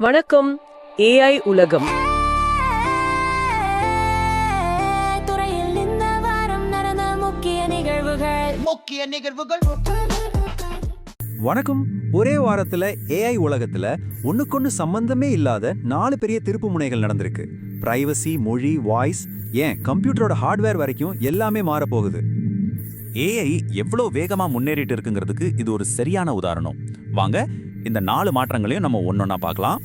வணக்கம் ஏஐ உலகம். துறையில் இந்த வாரம் நடந்த முக்கிய நிகழ்வுகள். முக்கிய நிகழ்வுகள். வணக்கம். ஒரே வாரத்துல ஏஐ உலகத்துல ஒண்ணுக்கொன்னு சம்பந்தமே இல்லாத நாலு பெரிய திருப்பு முனைகள் நடந்திருக்கு. பிரைவசி மொழி வாய்ஸ் ஏன் கம்ப்யூட்டரோட ஹார்ட்வேர் வரைக்கும் எல்லாமே மாறப் போகுது ஏஐ எவ்வளோ வேகமா முன்னேறிட்டு இருக்குங்கிறதுக்கு இது ஒரு சரியான உதாரணம். வாங்க இந்த நாலு மாற்றங்களையும் நம்ம ஒன்றொன்னா பார்க்கலாம்.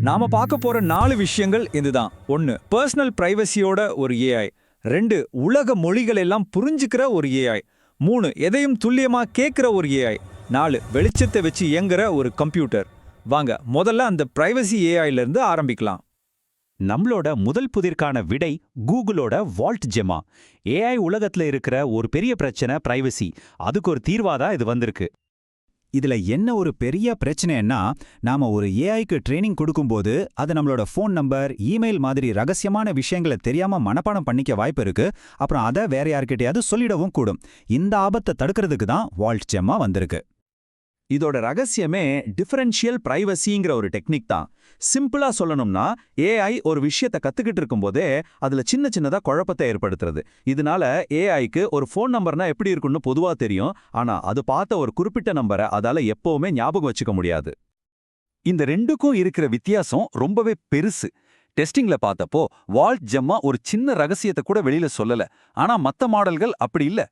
நாம பார்க்க போற நாலு விஷயங்கள் இதுதான். ஒன்னு பர்சனல் பிரைவசியோட ஒரு ஏஐ ரெண்டு உலக மொழிகள் எல்லாம் புரிஞ்சுக்கிற ஒரு ஏஐ மூணு எதையும் துல்லியமா கேட்குற ஒரு ஏஐ நாலு வெளிச்சத்தை வச்சு இயங்குற ஒரு கம்ப்யூட்டர் வாங்க முதல்ல அந்த பிரைவசி ஏஐல இருந்து ஆரம்பிக்கலாம். நம்மளோட முதல் புதிர்க்கான விடை கூகுளோட வால்ட் ஜெமா ஏஐ உலகத்துல இருக்கிற ஒரு பெரிய பிரச்சனை பிரைவசி அதுக்கு ஒரு தீர்வாதான் இது வந்திருக்கு. இதுல என்ன ஒரு பெரிய பிரச்சனைன்னா நாம ஒரு ஏஐக்கு ட்ரைனிங் கொடுக்கும்போது அது நம்மளோட ஃபோன் நம்பர் இமெயில் மாதிரி ரகசியமான விஷயங்களை தெரியாம மனப்பாடம் பண்ணிக்க வாய்ப்பு இருக்கு. அப்புறம் அதை வேற யார்கிட்டயாவது சொல்லிடவும் கூடும். இந்த ஆபத்தை தடுக்கிறதுக்கு தான் வால்ட் ஜெம்மா வந்திருக்கு. இதோட ரகசியமே டிஃபரன்ஷியல் பிரைவசிங்கிற ஒரு டெக்னிக் தான். சிம்பிளா சொல்லணும்னா ஏஐ ஒரு விஷயத்தை கத்துக்கிட்டு இருக்கும்போதே அதுல சின்ன சின்னதா குழப்பத்தை ஏற்படுத்துறது. இதனால ஏஐக்கு ஒரு ஃபோன் நம்பர்னா எப்படி இருக்கும்னு பொதுவா தெரியும். ஆனா அது பார்த்த ஒரு குறிப்பிட்ட நம்பரை அதால எப்பவுமே ஞாபகம் வச்சுக்க முடியாது. இந்த ரெண்டுக்கும் இருக்கிற வித்தியாசம் ரொம்பவே பெருசு. டெஸ்டிங்ல பார்த்தப்போ வால்ட் ஜம்மா ஒரு சின்ன ரகசியத்தை கூட வெளியில சொல்லல. ஆனா மத்த மாடல்கள் அப்படி இல்ல.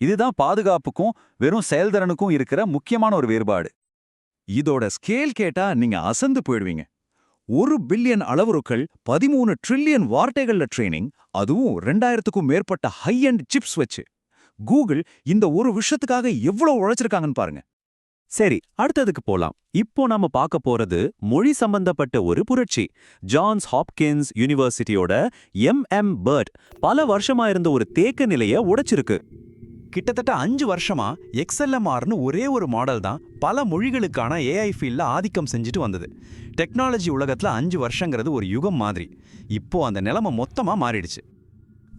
இதுதான் பாதுகாப்புக்கும் வெறும் செயல்திறனுக்கும் இருக்கிற முக்கியமான ஒரு வேறுபாடு. இதோட ஸ்கேல் கேட்டா நீங்க அசந்து போயிடுவீங்க. ஒரு பில்லியன் அளவுருக்கள் பதிமூணு ட்ரில்லியன் வார்த்தைகள்ல ட்ரைனிங் அதுவும் ரெண்டாயிரத்துக்கும் மேற்பட்ட ஹை அண்ட் சிப்ஸ் வச்சு. கூகுள் இந்த ஒரு விஷயத்துக்காக எவ்வளவு உழைச்சிருக்காங்கன்னு பாருங்க. சரி அடுத்ததுக்கு போலாம். இப்போ நாம பார்க்க போறது மொழி சம்பந்தப்பட்ட ஒரு புரட்சி. ஜான்ஸ் ஹாப்கின்ஸ் யூனிவர்சிட்டியோட எம் எம் பர்ட் பல வருஷமா இருந்த ஒரு தேக்க நிலைய உடைச்சிருக்கு. கிட்டத்தட்ட அஞ்சு வருஷமா எக்ஸ்எல்எம்ஆர்னு ஒரே ஒரு மாடல் தான் பல மொழிகளுக்கான ஏஐ ஃபீல்டில் ஆதிக்கம் செஞ்சுட்டு வந்தது. டெக்னாலஜி உலகத்துல அஞ்சு வருஷங்கிறது ஒரு யுகம் மாதிரி. இப்போ அந்த நிலைமை மொத்தமா மாறிடுச்சு.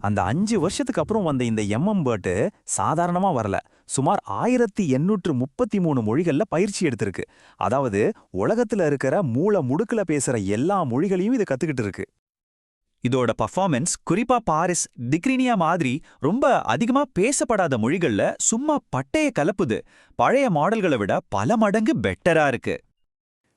அந்த அஞ்சு வருஷத்துக்கு அப்புறம் வந்த இந்த எம்எம் பேர்ட்டு சாதாரணமா வரல. சுமார் ஆயிரத்தி எண்ணூற்று முப்பத்தி மூணு மொழிகள்ல பயிற்சி எடுத்திருக்கு. அதாவது உலகத்துல இருக்கிற மூல முடுக்குல பேசுற எல்லா மொழிகளையும் இது கத்துக்கிட்டு இருக்கு. இதோட பர்ஃபார்மன்ஸ் குறிப்பா பாரிஸ் டிக்ரினியா மாதிரி ரொம்ப அதிகமா பேசப்படாத மொழிகள்ல சும்மா பட்டைய கலப்புது. பழைய மாடல்களை விட பல மடங்கு பெட்டரா இருக்கு.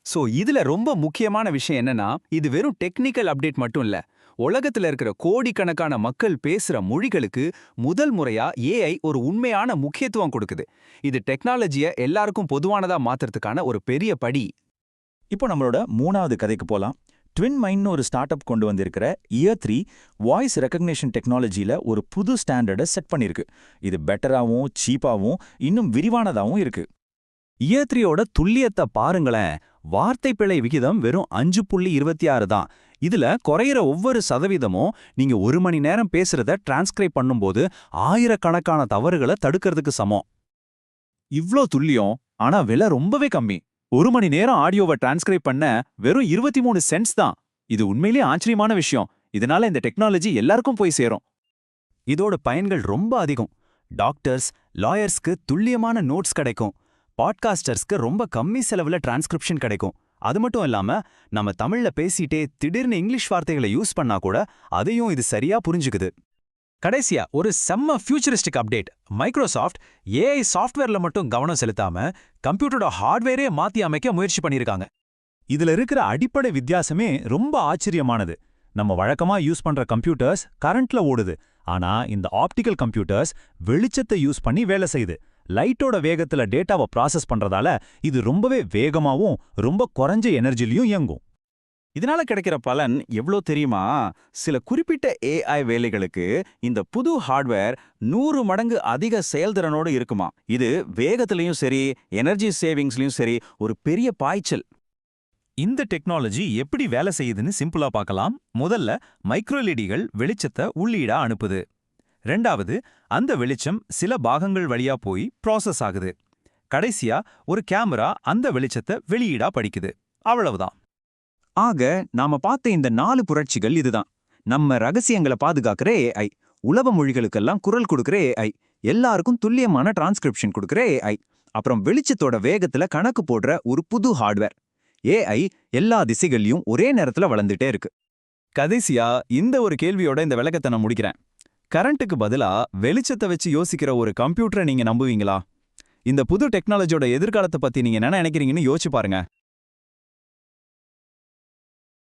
சோ இதுல ரொம்ப முக்கியமான விஷயம் என்னன்னா இது வெறும் டெக்னிக்கல் அப்டேட் மட்டும் இல்ல. உலகத்துல இருக்கிற கோடிக்கணக்கான மக்கள் பேசுற மொழிகளுக்கு முதல் முறையா ஏஐ ஒரு உண்மையான முக்கியத்துவம் கொடுக்குது. இது டெக்னாலஜிய எல்லாருக்கும் பொதுவானதா மாத்துறதுக்கான ஒரு பெரிய படி. இப்போ நம்மளோட மூணாவது கதைக்கு போலாம். ட்வின் மைண்ட்னு ஒரு ஸ்டார்ட் அப் கொண்டு வந்திருக்கிற இயர் த்ரீ வாய்ஸ் ரெக்கக்னேஷன் டெக்னாலஜியில் ஒரு புது ஸ்டாண்டர்டை செட் பண்ணியிருக்கு இது பெட்டராகவும் சீப்பாகவும் இன்னும் விரிவானதாகவும் இருக்கு. இயர் த்ரீயோட துல்லியத்தை பாருங்களேன். வார்த்தை பிழை விகிதம் வெறும் அஞ்சு புள்ளி இருபத்தி ஆறு தான். இதுல குறையிற ஒவ்வொரு சதவீதமும் நீங்க ஒரு மணி நேரம் பேசுறத டிரான்ஸ்கிரைப் பண்ணும்போது ஆயிரக்கணக்கான தவறுகளை தடுக்கிறதுக்கு சமம். இவ்ளோ துல்லியம் ஆனா விலை ரொம்பவே கம்மி. ஒரு மணி நேரம் ஆடியோவை டிரான்ஸ்கிரைப் பண்ண வெறும் இருபத்தி மூணு சென்ட்ஸ் தான். இது உண்மையிலேயே ஆச்சரியமான விஷயம். இதனால இந்த டெக்னாலஜி எல்லாருக்கும் போய் சேரும். இதோட பயன்கள் ரொம்ப அதிகம். டாக்டர்ஸ் லாயர்ஸ்க்கு துல்லியமான நோட்ஸ் கிடைக்கும். பாட்காஸ்டர்ஸ்க்கு ரொம்ப கம்மி செலவுல டிரான்ஸ்கிரிப்ஷன் கிடைக்கும். அது மட்டும் இல்லாம நம்ம தமிழ்ல பேசிட்டே திடீர்னு இங்கிலீஷ் வார்த்தைகளை யூஸ் பண்ணா கூட அதையும் இது சரியா புரிஞ்சுக்குது. கடைசியா ஒரு செம்ம ஃபியூச்சரிஸ்டிக் அப்டேட் மைக்ரோசாஃப்ட் ஏஐ சாஃப்ட்வேர்ல மட்டும் கவனம் செலுத்தாம கம்ப்யூட்டரோட ஹார்ட்வேரே மாத்தி அமைக்க முயற்சி பண்ணியிருக்காங்க இதுல இருக்கிற அடிப்படை வித்தியாசமே ரொம்ப ஆச்சரியமானது. நம்ம வழக்கமா யூஸ் பண்ற கம்ப்யூட்டர்ஸ் கரண்ட்ல ஓடுது. ஆனா இந்த ஆப்டிக்கல் கம்ப்யூட்டர்ஸ் வெளிச்சத்தை யூஸ் பண்ணி வேலை செய்யுது. லைட்டோட வேகத்துல டேட்டாவை ப்ராசஸ் பண்றதால இது ரொம்பவே வேகமாவும் ரொம்ப குறைஞ்ச எனர்ஜிலையும் இயங்கும். இதனால கிடைக்கிற பலன் எவ்வளோ தெரியுமா? சில குறிப்பிட்ட ஏஐ வேலைகளுக்கு இந்த புது ஹார்ட்வேர் நூறு மடங்கு அதிக செயல்திறனோடு இருக்குமா? இது வேகத்திலையும் சரி எனர்ஜி சேவிங்ஸ்லயும் சரி ஒரு பெரிய பாய்ச்சல். இந்த டெக்னாலஜி எப்படி வேலை செய்யுதுன்னு சிம்பிளா பார்க்கலாம். முதல்ல மைக்ரோலிடிகள் வெளிச்சத்தை உள்ளீடா அனுப்புது. ரெண்டாவது அந்த வெளிச்சம் சில பாகங்கள் வழியா போய் ப்ராசஸ் ஆகுது. கடைசியா ஒரு கேமரா அந்த வெளிச்சத்தை வெளியீடா படிக்குது. அவ்வளவுதான். ஆக நாம பார்த்த இந்த நாலு புரட்சிகள் இதுதான். நம்ம ரகசியங்களை பாதுகாக்கிற ஏஐ உலக மொழிகளுக்கெல்லாம் குரல் கொடுக்கிற ஏஐ எல்லாருக்கும் துல்லியமான டிரான்ஸ்கிரிப்ஷன் கொடுக்கிற ஏஐ அப்புறம் வெளிச்சத்தோட வேகத்துல கணக்கு போடுற ஒரு புது ஹார்ட்வேர் ஏஐ எல்லா திசைகள்லயும் ஒரே நேரத்துல வளர்ந்துட்டே இருக்கு. கடைசியா இந்த ஒரு கேள்வியோட இந்த விளக்கத்தை நான் முடிக்கிறேன். கரண்ட்டுக்கு பதிலா வெளிச்சத்தை வச்சு யோசிக்கிற ஒரு கம்ப்யூட்டரை நீங்க நம்புவீங்களா? இந்த புது டெக்னாலஜியோட எதிர்காலத்தை பத்தி நீங்க என்ன நினைக்கிறீங்கன்னு யோசிச்சு பாருங்க.